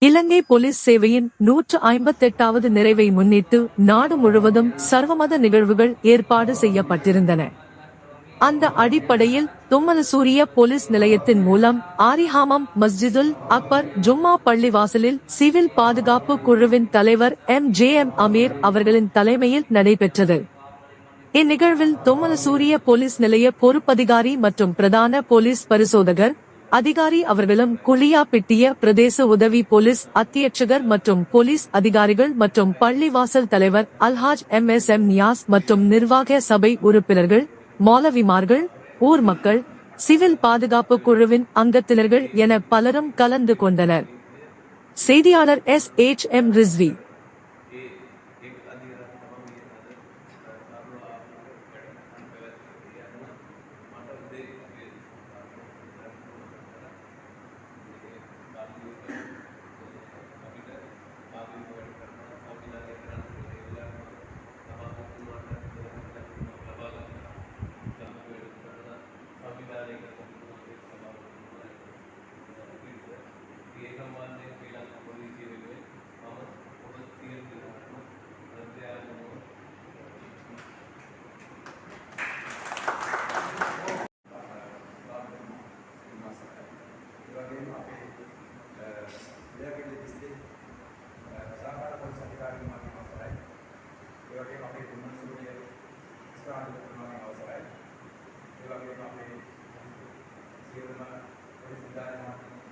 இலங்கை police சேவையின் நூற்று ஐம்பத்தெட்டாவது நிறைவை முன்னிட்டு நாடு முழுவதும் சர்வமத நிகழ்வுகள் ஏற்பாடு செய்யப்பட்டிருந்தன. அந்த அடிப்படையில் தும்மலசூரிய போலீஸ் நிலையத்தின் மூலம் ஆரிஹாமம் மஸ்ஜிதுல் அக்பர் ஜும்மா பள்ளிவாசலில் சிவில் பாதுகாப்பு குழுவின் தலைவர் எம் ஜே எம் அமீர் அவர்களின் தலைமையில் நடைபெற்றது. இந்நிகழ்வில் தொம்மலசூரிய போலீஸ் நிலைய பொறுப்பதிகாரி மற்றும் பிரதான போலீஸ் பரிசோதகர் அதிகாரி அவர்களும் குளியாப்பிட்டிய பிரதேச உதவி போலீஸ் அத்தியட்சகர் மற்றும் போலீஸ் அதிகாரிகள் மற்றும் பள்ளிவாசல் தலைவர் Alhaj M S M Niyas மற்றும் நிர்வாக சபை உறுப்பினர்கள் மௌலவிமார்கள் ஊர் மக்கள் சிவில் பாதுகாப்பு குழுவின் அங்கத்தினர்கள் என பலரும் கலந்து கொண்டனர். செய்தியாளர் எஸ். எச். எம். ரிஸ்வி. වගේම අපේ ඉලක්කයේ දිස්ත්‍රික් සහකාර පොලිස් අධිකාරීතුමාගේ අවසරයි. ඒ වගේම අපේ තුන්වන සූරිය ස්ථානිකතුමාගේ අවසරයි. ඒ වගේම අපේ සියලුම පොලිස් නිලධාරීන්ගේ